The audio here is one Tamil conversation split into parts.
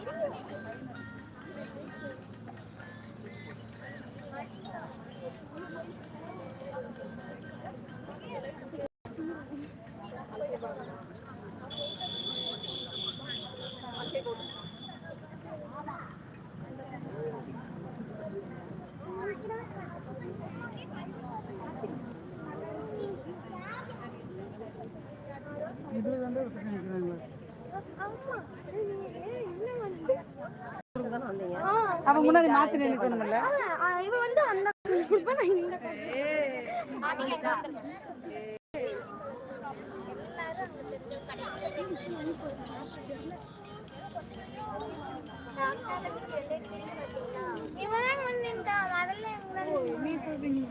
이런 거 அப்ப முன்னாடி மாத்தி நினைக்கணும்ல இவ வந்து அந்த நீ சொல்றீங்க.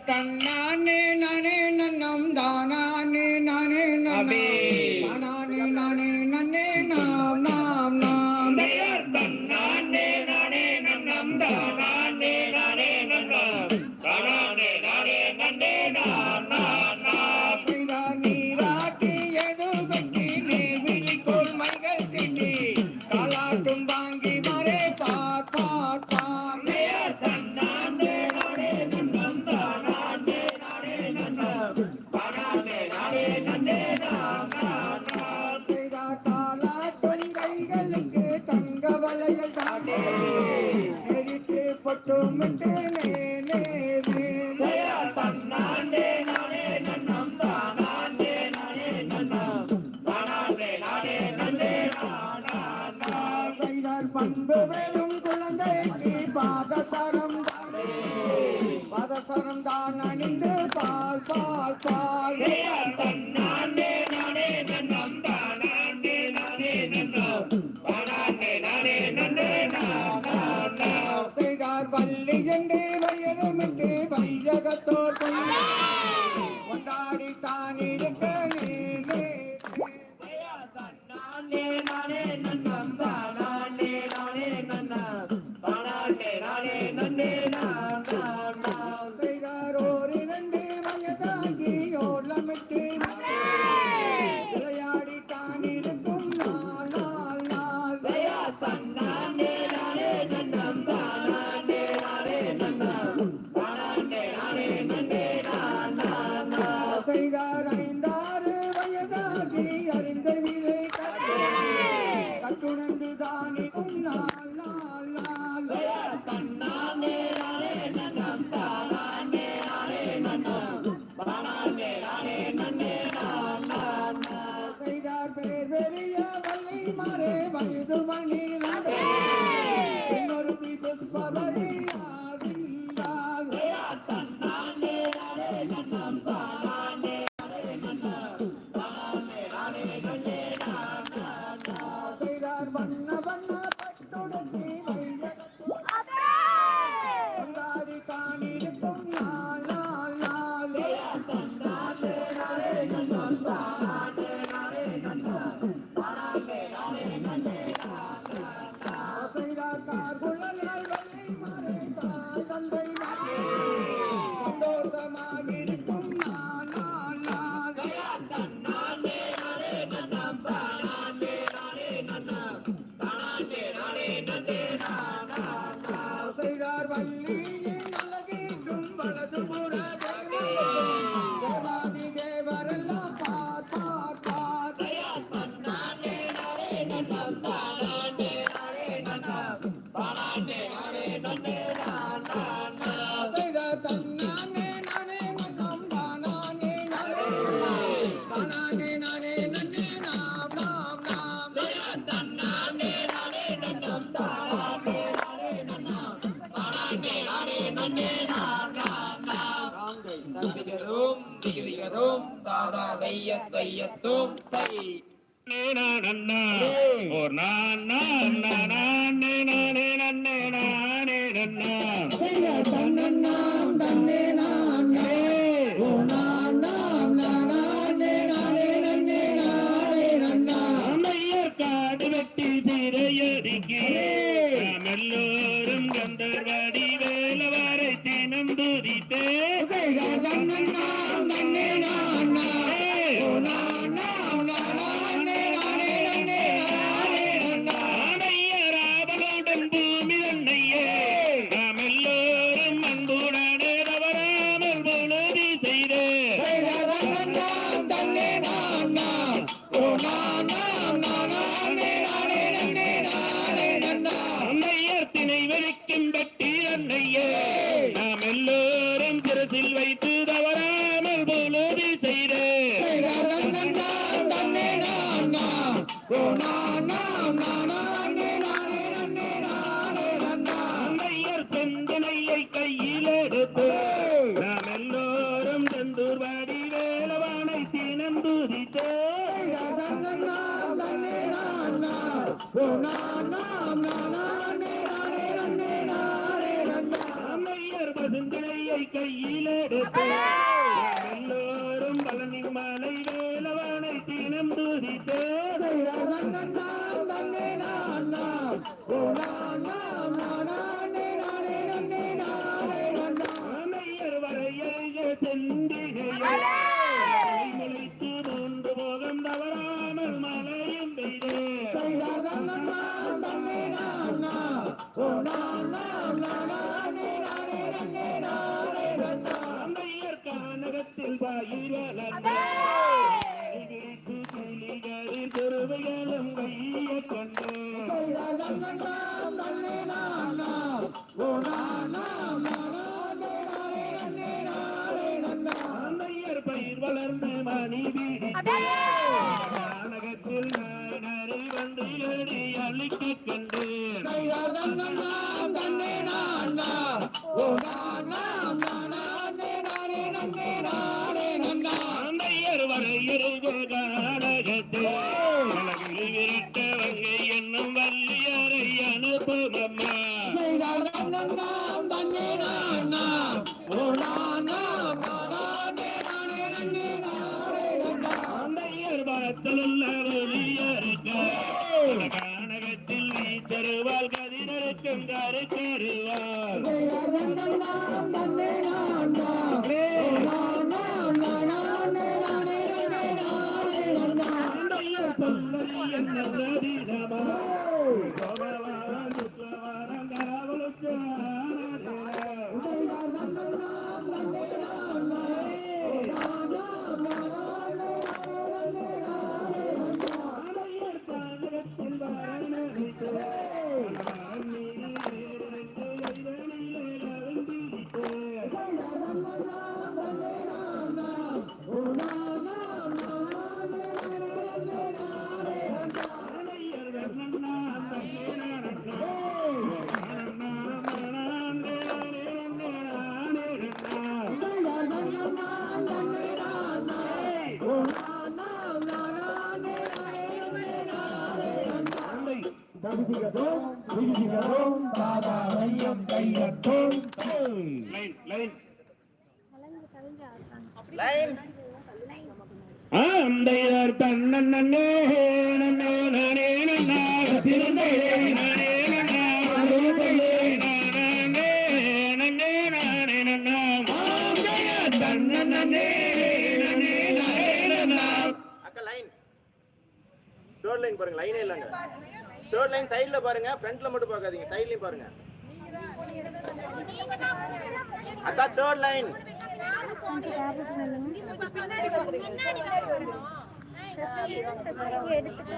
தன்னானே நானே நன்னம் தானானே நானே நானே நானே நானே நன்னே நாம் நாம் நாம். தன்னானே நானே நன்னம் தானா அன்பு வேணும் குழந்தைக்கு பாதசரம் தானே. பாதசரம் தான் அணிந்து பால் பால் பால். நானே வள்ளி என்று வயதுமிட்டு வையகத்தோர் கொண்டு தையத்தும் தாதா தைய தையத்தும் தை எல்லோரும் கந்தர்வாடி வேலவாரை தினம் துதித்தே. கண்ணன் நான் நன்னே நான் நான் செய்கார் தன்னன் நாம் தன்னே நானா ஓ நான் நாம் நானே நானே நன்னே நானே நன்னா அம்மையர் திணை வெளிக்கும் பட்டி அன்னையே. நாம் எல்லோரும் சிரசில் வைத்து தவறாமல் பொழுதி செய்தே செய்கார் தன்னன் நாம் தன்னே நானா. ஓ நான் நாம் நானே நானே. கையில் எடுத்து கானகத்தில் கையை கொண்டு. அம்மையர் பயிர் மணி வண்டிலடி அழிக்க கண்டு அம்மையர் வரையறுக உலகில் விரட்ட வங்கை என்னும் வள்ளியரை கானகத்தில் நீ தருவாள் கதிரருக்கும் கருக்கருவாள் என்ன தினமா லைன் லைன் ஆந்தையர் தன்னன் நன்னே நன்னே நானே நன்னா திருந்தே தேர்ட் லைன் பாருங்க லைனே இல்லைங்க. தேர்ட் லைன் சைடுல பாருங்க ஃப்ரண்ட்ல மட்டும் பார்க்காதீங்க சைட்லயும் பாருங்க. அக்கா தேர்ட் லைன் பின்னாடி